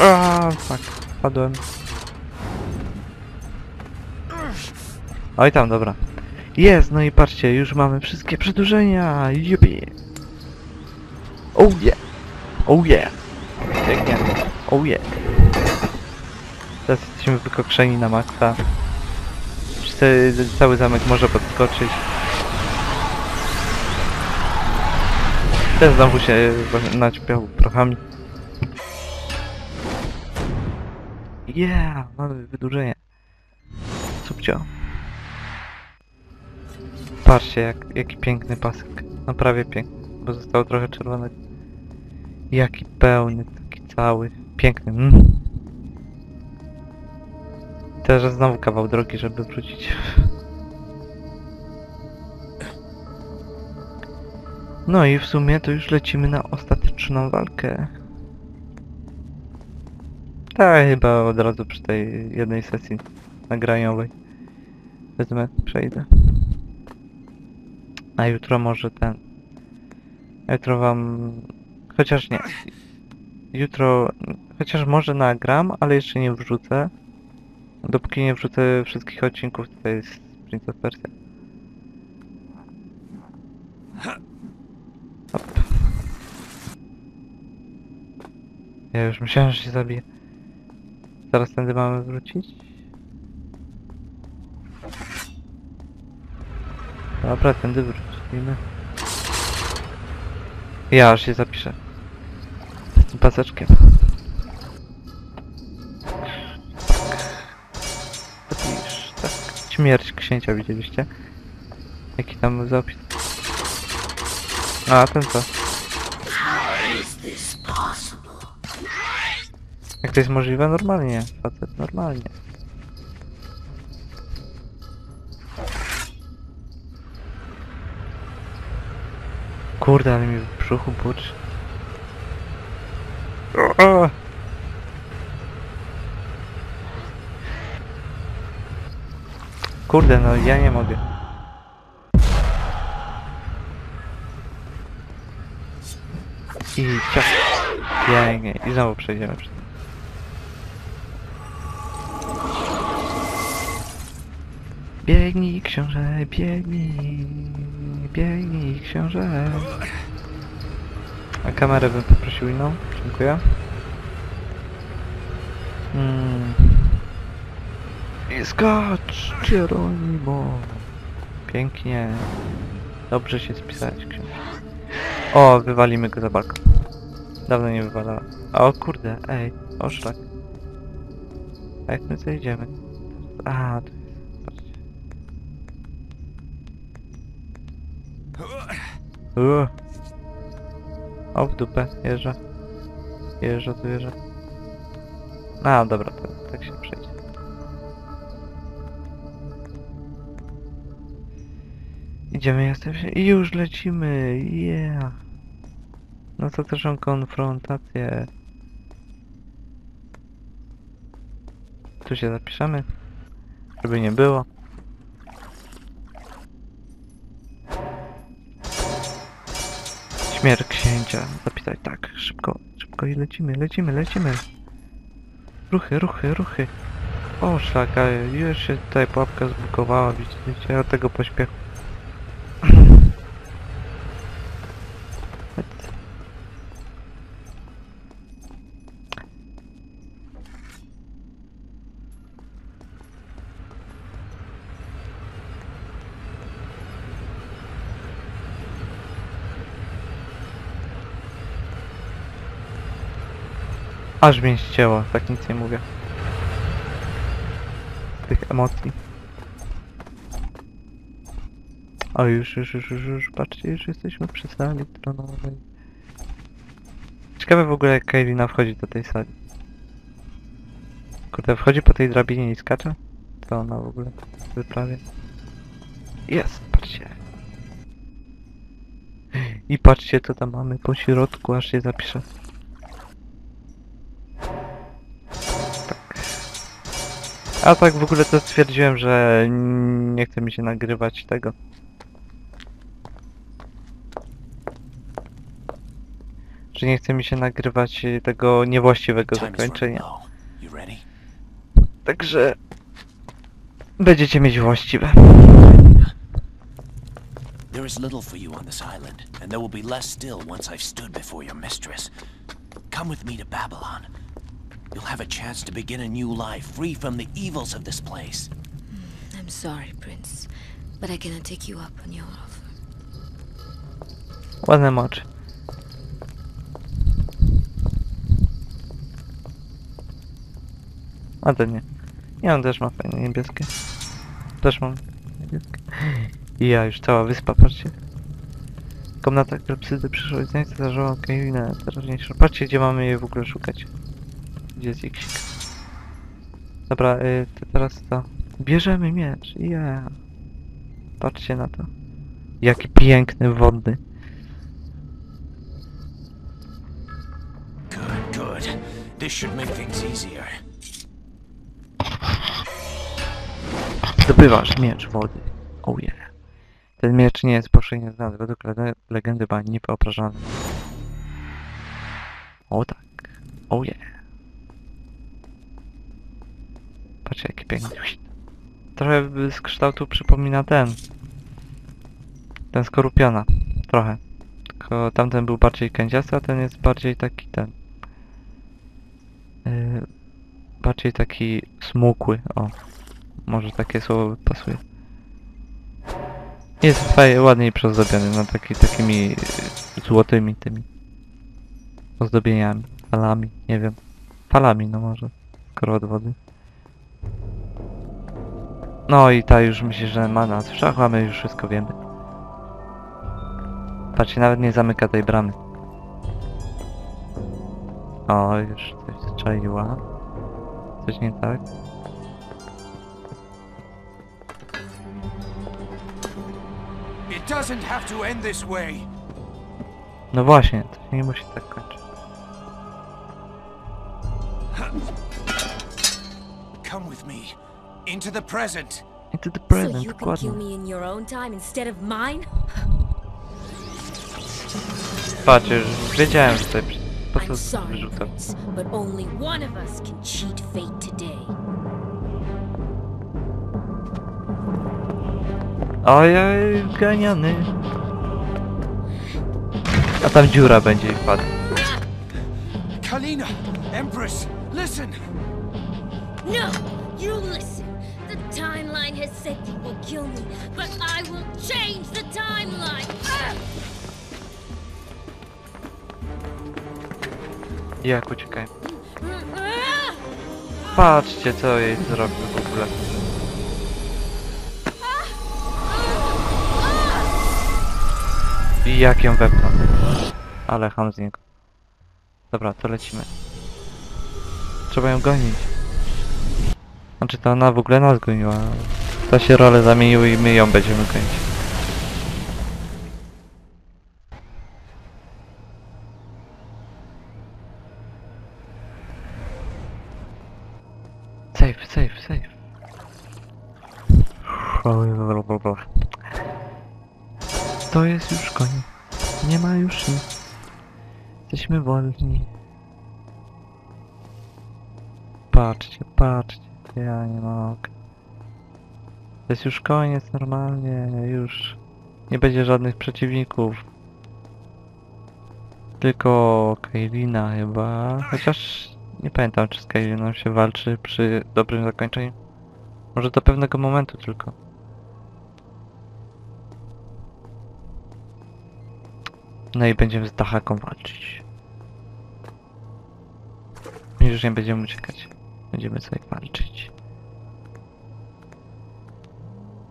Aaa, fuck. Padłem. Oj tam, dobra. Jest, no i patrzcie, już mamy wszystkie przedłużenia. Jupi. Oh yeah. Oh yeah. Pięknie. Oh yeah. Teraz jesteśmy wykokszeni na maksa. Cały, cały zamek może podskoczyć. Ten znowu się naćpiał prochami. Yeah, mamy wydłużenie. Subcio. Patrzcie, jak, jaki piękny pasek. No prawie piękny, bo zostało trochę czerwonego. Jaki pełny, taki cały. Piękny. Mm. Teraz znowu kawał drogi, żeby wrócić. No i w sumie to już lecimy na ostateczną walkę. Tak, chyba od razu przy tej jednej sesji nagraniowej. Wezmę, przejdę. A jutro może ten... Jutro wam... Chociaż nie. Jutro... Chociaż może nagram, ale jeszcze nie wrzucę. Dopóki nie wrzucę wszystkich odcinków, to jest Prince of Persia. Ja już myślałem, że się zabije. Zaraz tędy mamy wrócić? Dobra, tędy wrócimy. Ja aż się zapiszę. Z tym paseczkiem. Zapisz, tak. Śmierć księcia widzieliście? Jaki tam zapis? A, ten co? Jak to jest możliwe? Normalnie, facet, normalnie. Kurde, ale mi w brzuchu burczy. Kurde, no ja nie mogę. I ciach. Pięknie. I znowu przejdziemy przez Biegnij książę, biegnij, biegnij książę. A kamerę bym poprosił inną, dziękuję. Mm. I skacz, Geronimo. Pięknie. Dobrze się spisałeś, książę. O, wywalimy go za balkon. Dawno nie wywalałem. O kurde, ej, oszlak. A jak my zejdziemy? A, to jest, patrzcie. Uuu. O, w dupę, jeżdża. Jeżdża, tu jeżdża. A, dobra, to, tak się przejdzie. Idziemy, jesteśmy i już lecimy, yeah. No to też mam konfrontację. Tu się zapiszemy, żeby nie było. Śmierć księcia. Zapisać tak, szybko, szybko i lecimy, lecimy, lecimy. Ruchy, ruchy, ruchy. O szlaka, już się tutaj pułapka zbukowała, widzicie, od tego pośpiechu. Aż mnie ścięło, tak nic nie mówię. Tych emocji. O, już, już, już, już, już, patrzcie, już jesteśmy przy sali tronowej. Ciekawe w ogóle jak Kailina wchodzi do tej sali. Kurde, wchodzi po tej drabinie i skacze? Co ona w ogóle wyprawia? Jest, patrzcie. I patrzcie co tam mamy po środku, aż się zapiszę. A tak w ogóle to stwierdziłem, że nie chce mi się nagrywać tego. że nie chce mi się nagrywać y, tego niewłaściwego zakończenia. Także będziecie mieć właściwe. There is little for you on this island, and there will be less still once I've stood before your mistress. Come with me to Babylon. You'll have a chance to begin a new life, free from the evils of this place. I'm sorry, Prince, but I cannot take you up on your offer. Ładne moczy. A to nie. Nie, on też ma fajne niebieskie. Też mam niebieskie. I ja już cała wyspa, patrzcie. Komnata klepsydy przyszłej znajdź zażała Kejwina teraźniejsza. Patrzcie gdzie mamy je w ogóle szukać. Gdzie jest. Dobra, y, to teraz to. Bierzemy miecz. Yeah. Patrzcie na to. Jaki piękny, wodny. Good, good. This should make things easier. Zdobywasz miecz wody. Oh yeah. Ten miecz nie jest powszechnie znany. Według le legendy była niewyobrażalny. O tak. Oh yeah. Patrzcie jaki piękny. Trochę z kształtu przypomina ten. Ten skorupiona. Trochę. Tylko tamten był bardziej kędziasty, a ten jest bardziej taki ten. Yy, bardziej taki smukły. O. Może takie słowo pasuje. Jest fajnie, ładniej przyozdobiony, no taki, takimi y, złotymi tymi ozdobieniami, falami, nie wiem. Falami, no może, skoro od wody. No i ta już myśli, że ma nas w szachu, a my już wszystko wiemy. Patrzcie, nawet nie zamyka tej bramy. O, już coś czaiła. Coś nie tak. No właśnie, to się nie musi tak kończyć. Come with me. Into the present. Into the present. So present, you can kill me in your own time instead of mine? Patrz, już wiedziałem, że tutaj przy- po I'm sorry, wyrzucam. Prince, but only one of us can cheat fate today. Ojej, ganiany. A tam dziura będzie i wpadł. Kalina, Empress, listen. No! You listen! Timeline has said you will kill me, but I will change the timeline! Jak uciekaj. Patrzcie, co jej zrobił w ogóle. I jak ją wepnął. Ale ham z niego. Dobra, to lecimy. Trzeba ją gonić. Znaczy to ona w ogóle nas goniła. To się role zamieniły i my ją będziemy gonić. Safe, safe, safe. To jest już koniec. Nie ma już nic. Jesteśmy wolni. Patrzcie, patrzcie. Ja nie mogę. To jest już koniec normalnie. Już nie będzie żadnych przeciwników. Tylko Kailina chyba. Chociaż nie pamiętam czy z Kailiną się walczy przy dobrym zakończeniu. Może do pewnego momentu tylko. No i będziemy z Dachaką walczyć. Już nie będziemy uciekać. Będziemy sobie walczyć.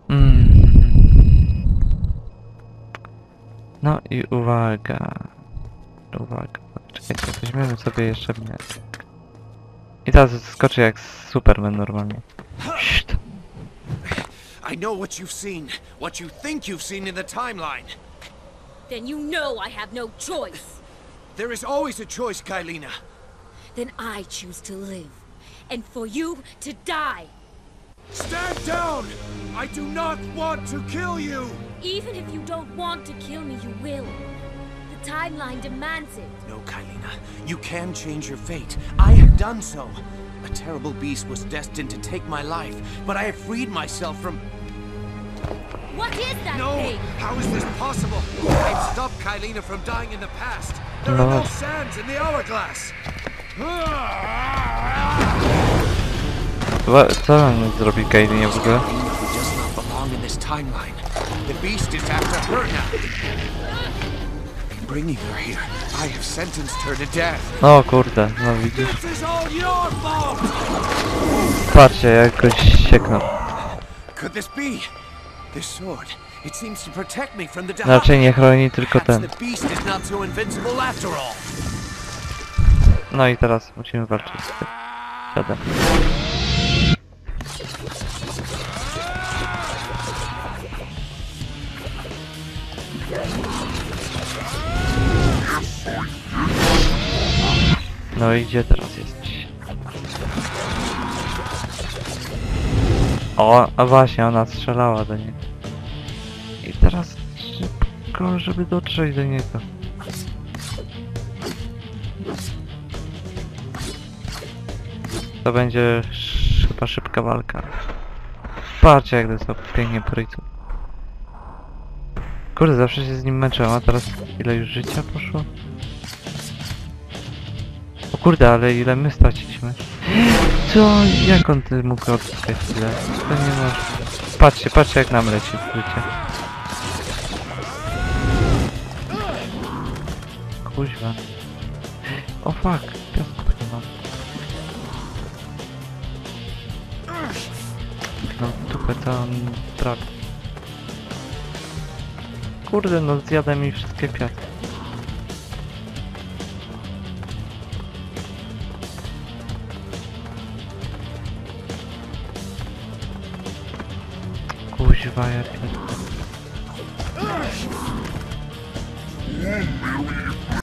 Mm. No i uwaga. Uwaga. Czekajcie, weźmiemy sobie jeszcze miecz. I teraz skoczy jak Superman normalnie. Szt. I know what you've seen, what you think you've seen in the timeline. Then you know I have no choice! There is always a choice, Kailina. Then I choose to live. And for you to die! Stand down! I do not want to kill you! Even if you don't want to kill me, you will. The timeline demands it. No, Kylina. You can change your fate. I have done so. A terrible beast was destined to take my life, but I have freed myself from. What is that No! thing? How is this possible? I've stopped Kylina from dying in the past. There are no No. sands in the hourglass. Ah! Chyba, co on zrobi Kaelinie w ogóle? Kylina does not belong in this timeline. The beast is after her now. In bringing her here, I have sentenced her to death. O kurde, no widzisz. Patrzcie, jak go sieknął. Raczej nie chroni tylko ten. No i teraz musimy walczyć z tym dziadem. No i gdzie teraz jesteś? O, a właśnie, ona strzelała do niego. I teraz szybko, żeby dotrzeć do niego. To będzie chyba szybka walka. Patrzcie jak to pięknie prycu. Kurde, zawsze się z nim męczyłem, a teraz ile już życia poszło? Kurde, ale ile my straciliśmy. Co? Jak on ty mógł odzyskać tyle? To nie może. Patrzcie, patrzcie jak nam leci życie. Kuźwa. O fuck, piasku nie mam. No dupę to on trafi. Kurde, no zjada mi wszystkie kwiaty. Kuźwa, ja pierdolę.